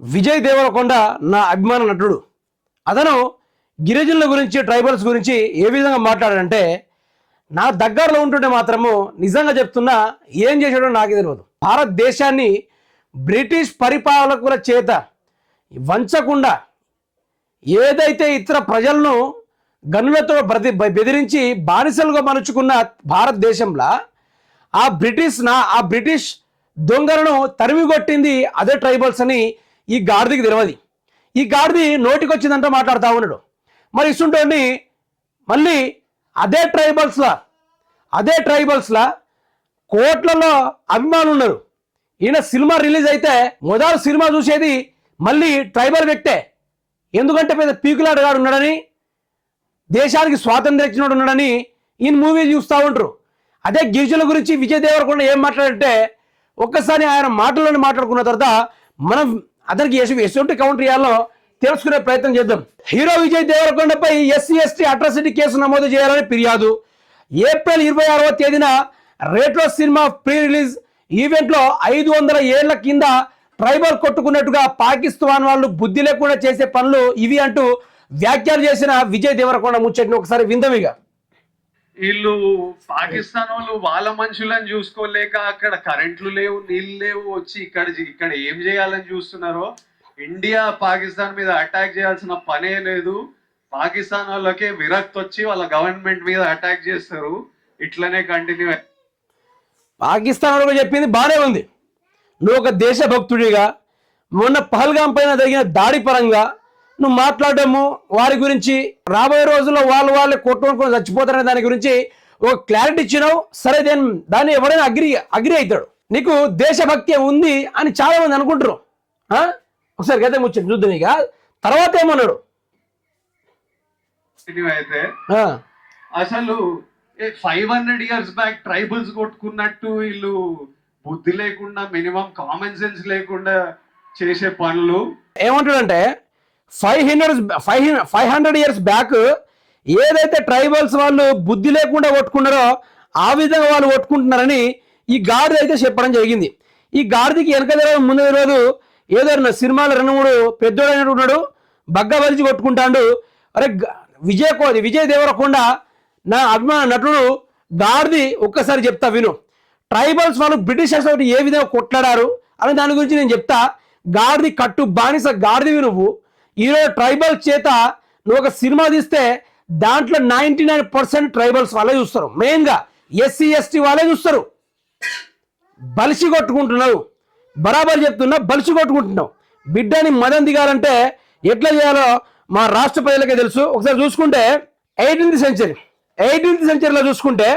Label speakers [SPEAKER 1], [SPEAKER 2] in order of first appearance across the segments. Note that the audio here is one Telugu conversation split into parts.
[SPEAKER 1] విజయ్ దేవరకొండ నా అభిమాన నటుడు. అతను గిరిజనుల గురించి ట్రైబల్స్ గురించి ఏ విధంగా మాట్లాడాడంటే నా దగ్గరలో ఉంటుంటే మాత్రము నిజంగా చెప్తున్నా ఏం చేశాడో నాకు తెలియదు భారతదేశాన్ని బ్రిటిష్ పరిపాలకుల చేత వంచకుండా ఏదైతే ఇతర ప్రజలను గనులతో బ్రతి బెదిరించి బానిసలుగా మలుచుకున్న భారతదేశంలో ఆ బ్రిటిష్ నా ఆ బ్రిటిష్ దొంగలను తరిమిగొట్టింది అదే ట్రైబల్స్ అని ఈ గాడిదికి తెలియదు ఈ గాడిది నోటికొచ్చిందంట మాట్లాడుతూ ఉన్నాడు. మరి ఇస్తుంటోని మళ్ళీ అదే ట్రైబల్స్లా అదే ట్రైబల్స్లా కోట్లలో అభిమానులు ఉన్నారు. ఈయన సినిమా రిలీజ్ అయితే మొదలు సినిమా చూసేది మళ్ళీ ట్రైబల్ వ్యక్తే. ఎందుకంటే పెద్ద పీకులాటగాడు ఉన్నాడని దేశానికి స్వాతంత్రం ఇచ్చినోడు ఉన్నాడని ఈయన మూవీ చూస్తూ ఉంటారు. అదే గిరిజనుల గురించి విజయ్ దేవరకొండ ఏం మాట్లాడంటే ఒక్కసారి ఆయన మాటల్లోనే మాట్లాడుకున్న తర్వాత మనం అతనికి ఎటువంటి కౌంటర్ ఇవ్వాలో తెలుసుకునే ప్రయత్నం చేద్దాం. హీరో విజయ్ దేవరకొండపై ఎస్సీ ఎస్టీ అట్రాసిటీ కేసు నమోదు చేయాలని ఫిర్యాదు. ఏప్రిల్ ఇరవై ఆరవ తేదీన రేట్లో సినిమా ప్రీ రిలీజ్ ఈవెంట్లో ఐదు వందల ఏళ్ళ కింద ట్రైబల్ కొట్టుకున్నట్టుగా పాకిస్తాన్ వాళ్ళు బుద్ధి లేకుండా చేసే పనులు ఇవి అంటూ వ్యాఖ్యలు చేసిన విజయ్ దేవరకొండ ముచ్చటిని ఒకసారి విందమిగా
[SPEAKER 2] వీళ్ళు పాకిస్తాన్ వాళ్ళు వాళ్ళ మనుషులను చూసుకోలేక అక్కడ కరెంట్లు లేవు నీళ్ళు లేవు వచ్చి ఇక్కడ ఇక్కడ ఏం చేయాలని చూస్తున్నారో? ఇండియా పాకిస్తాన్ మీద అటాక్ చేయాల్సిన పనే లేదు. పాకిస్తాన్ వాళ్ళకే విరక్తి వచ్చి వాళ్ళ గవర్నమెంట్ మీద అటాక్ చేస్తారు. ఇట్లనే కంటిన్యూ
[SPEAKER 1] పాకిస్తాన్ వాళ్ళు చెప్పింది బాగానే ఉంది. నువ్వు ఒక దేశభక్తుడిగా మొన్న పహల్గాం పైన జరిగిన దాడి పరంగా నువ్వు మాట్లాడము వారి గురించి రాబోయే రోజుల్లో వాళ్ళు వాళ్ళే కొట్టుకొని చచ్చిపోతారనే దాని గురించి ఒక క్లారిటీ ఇచ్చినావు. సరే దాన్ని దాన్ని ఎవరైనా అగ్రి అగ్రి అవుతాడు. నీకు దేశభక్తి ఉంది అని చాలా మంది అనుకుంటారు? ఒకసారి గతే ముచ్చండి చూద్దాం ఇక. తర్వాత ఏమన్నాడు?
[SPEAKER 2] అయితే అసలు five hundred years back tribals కొట్టుకున్నట్టు వీళ్ళు బుద్ధి లేకుండా మినిమం కామన్ సెన్స్ లేకుండా చేసే పనులు.
[SPEAKER 1] ఏమంటాడంటే five hundred five five hundred years back ఏదైతే ట్రైబల్స్ వాళ్ళు బుద్ధి లేకుండా కొట్టుకున్నారో ఆ విధంగా వాళ్ళు కొట్టుకుంటున్నారని ఈ గాడిద అయితే చెప్పడం జరిగింది. ఈ గాడిదకి వెనక తెలియదు ముందు తెలియదు ఏదో నా సినిమాలో రెండు మూడు పెద్దోడైనట్టు బగ్గ వలిచి కొట్టుకుంటాడు. అరే గ- విజయ్ విజయ్ దేవరకొండ నా అభిమాన నటుడు గాడిది ఒక్కసారి చెప్తా విను. ట్రైబల్స్ వాళ్ళు బ్రిటిషర్స్ తోటి ఏ విధంగా కొట్లాడారు అని దాని గురించి నేను చెప్తా. గాడిది కట్టు బానిస గాడిదివి నువ్వు. ఈరోజు ట్రైబల్ చేత నువ్వు ఒక సినిమా తీస్తే దాంట్లో నైంటీ నైన్ పర్సెంట్ ట్రైబల్స్ వాళ్ళే చూస్తారు. మెయిన్గా ఎస్సీ ఎస్టీ వాళ్ళే చూస్తారు. బలిసి కొట్టుకుంటున్నావు. బరాబర్ చెప్తున్నా బలిసి కొట్టుకుంటున్నావు. బిడ్డని మదం దిగాలంటే ఎట్లా చేయాలో మా రాష్ట్ర ప్రజలకే తెలుసు. ఒకసారి చూసుకుంటే ఎయిటీన్త్ సెంచరీ ఎయిటీన్త్ సెంచరీలో చూసుకుంటే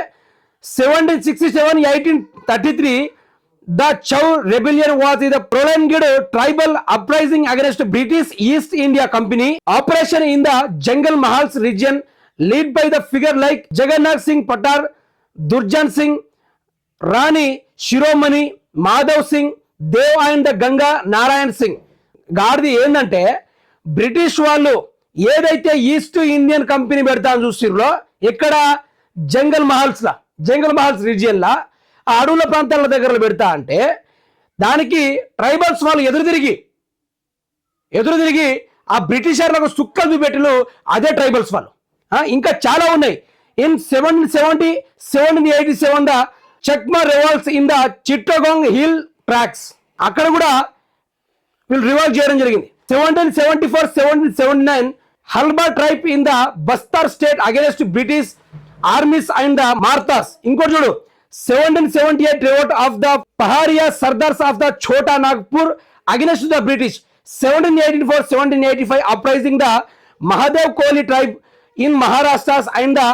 [SPEAKER 1] seventeen sixty seven eighteen thirty three the Chuar rebellion was the prolonged tribal uprising against British East India Company operation in the Jungle Mahals region led by the figure like Jagannath Singh Patar Durjan Singh Rani Shiromani Madhav Singh Dev and the Ganga Narayan Singh గాడిది ఏంటంటే బ్రిటిష్ వాళ్ళు ఏదైతే ఈస్ట్ ఇండియన్ కంపెనీ పెడతా అని చూసిర్రో ఇక్కడ జంగల్ మహల్స్లా జంగల్ మహల్స్ రీజియన్లా అడవుల ప్రాంతాల దగ్గర పెడతా అంటే దానికి ట్రైబల్స్ వాళ్ళు ఎదురు తిరిగి ఎదురు తిరిగి ఆ బ్రిటిషర్లకు సుక్కలు చూపెట్టలు అదే ట్రైబల్స్ వాళ్ళు. ఇంకా చాలా ఉన్నాయి. In seven seventy seven eighty seven the Chakma revolts in the Chittagong hill tracts. అక్కడ కూడా వీళ్ళు రివాల్వ్ చేయడం జరిగింది. Seventeen seventy four seventeen seventy nine Halba tribe in the Bastar state against British armies and the Marathas. ఇంకోటి చూడు seventeen seventy eight revolt of the Pahariya Sardars of the Chota Nagpur against the British seventeen eighteen four seventeen eighty five uprising the Mahadev Koli tribe in Maharashtras and the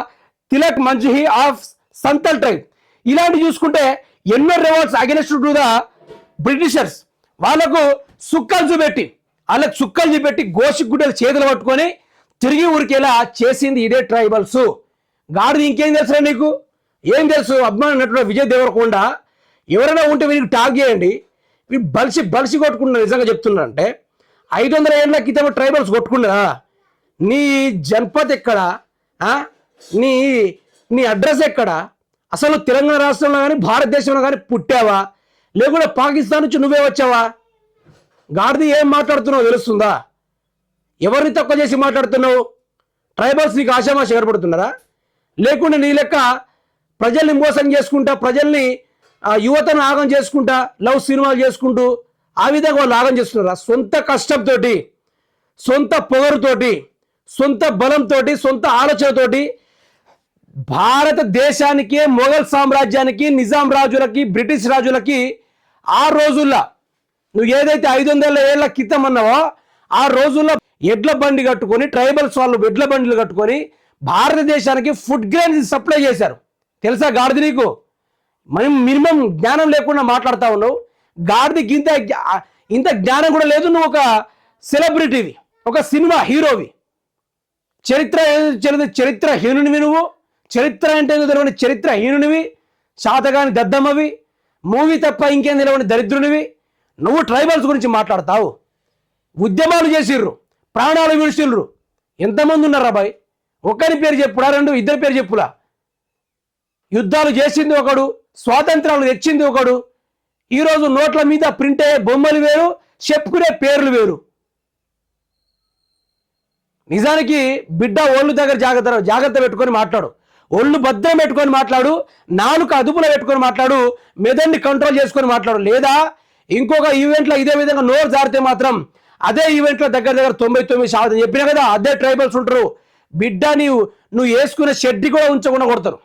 [SPEAKER 1] Tilak Manjhi of Santal tribe ఇలాంటివి చూసుకుంటే ఎన్నో revolts against to the Britishers వాళ్ళకు సుక్కలు చూపెట్టి వాళ్ళకి సుక్కలు చూపెట్టి గోసి గుడ్డలు చేతులు పట్టుకొని తిరిగి ఊరికేలా చేసింది ఇదే ట్రైబల్స్ గాడిది ఇంకేం తెలుసురా నీకు? ఏం తెలుసు? అభిమాన నటుడు విజయ్ దేవరకొండ ఎవరైనా ఉంటే వీరికి టాగ్ చేయండి. బలిసి బలిసి కొట్టుకున్నారు నిజంగా చెప్తున్నారంటే ఐదు వందల ఏళ్ళ క్రితం ట్రైబల్స్ కొట్టుకున్నారా నీ జన్పత్ ఎక్కడ? నీ నీ అడ్రస్ ఎక్కడ? అసలు తెలంగాణ రాష్ట్రంలో కానీ భారతదేశంలో కానీ పుట్టావా? లేకుంటే పాకిస్తాన్ నుంచి నువ్వే వచ్చావా? గాడిది ఏం మాట్లాడుతున్నావు తెలుస్తుందా? ఎవరిని తక్కువ చేసి మాట్లాడుతున్నావు? ట్రైబల్స్ నీకు ఆశామాష ఏర్పడుతున్నారా? లేకుంటే నీ లెక్క ప్రజల్ని మోసం చేసుకుంటా ప్రజల్ని యువతను ఆగం చేసుకుంటా లవ్ సినిమాలు చేసుకుంటూ ఆ విధంగా వాళ్ళు ఆగం చేస్తున్నారు? సొంత కష్టంతో సొంత పొగరుతోటి సొంత బలంతో సొంత ఆలోచనతోటి భారతదేశానికి మొఘల్ సామ్రాజ్యానికి నిజాం రాజులకి బ్రిటిష్ రాజులకి ఆ రోజుల్లో నువ్వు ఏదైతే ఐదు వందల ఏళ్ళ క్రితం అన్నావో ఆ రోజుల్లో ఎడ్ల బండి కట్టుకొని ట్రైబల్స్ వాళ్ళు ఎడ్ల బండిలు కట్టుకొని భారతదేశానికి ఫుడ్ గ్రెయిన్స్ సప్లై చేశారు. తెలుసా గాడిది నీకు? మనం మినిమం జ్ఞానం లేకుండా మాట్లాడుతూ ఉన్నావు. గాడిదికి ఇంత ఇంత జ్ఞానం కూడా లేదు. నువ్వు ఒక సెలబ్రిటీవి ఒక సినిమా హీరోవి. చరిత్ర ఏదో చరిత్ర హీనునివి నువ్వు. చరిత్ర అంటే ఏదో తెలియని చరిత్ర హీనునివి. శాతగాని దద్దమ్మవి. మూవీ తప్ప ఇంకేం తెలియని దరిద్రునివి. నువ్వు ట్రైబల్స్ గురించి మాట్లాడతావు. ఉద్యమాలు చేసిర్రు. ప్రాణాలు విడిచిర్రు. ఎంతమంది ఉన్నారు బాయ్? ఒక్కరి పేరు చెప్పుడా రెండు? ఇద్దరి పేరు చెప్పులా? యుద్ధాలు చేసింది ఒకడు స్వాతంత్రాలు తెచ్చింది ఒకడు. ఈరోజు నోట్ల మీద ప్రింట్ అయ్యే బొమ్మలు వేరు చెప్పుకునే పేర్లు వేరు. నిజానికి బిడ్డ ఒళ్ళు దగ్గర జాగ్రత్త జాగ్రత్త పెట్టుకొని మాట్లాడు. ఒళ్ళు భద్రం పెట్టుకొని మాట్లాడు నాలుక అదుపులో పెట్టుకొని మాట్లాడు మెదడిని కంట్రోల్ చేసుకొని మాట్లాడు. లేదా ఇంకొక ఈవెంట్లో ఇదే విధంగా నోరు జారితే మాత్రం అదే ఈవెంట్లో దగ్గర దగ్గర తొంభై తొమ్మిది శాతం చెప్పినా కదా అదే ట్రైబల్స్ ఉంటారు. బిడ్డ నీవు నువ్వు వేసుకునే షెడ్డి కూడా ఉంచకుండా కొడతారు.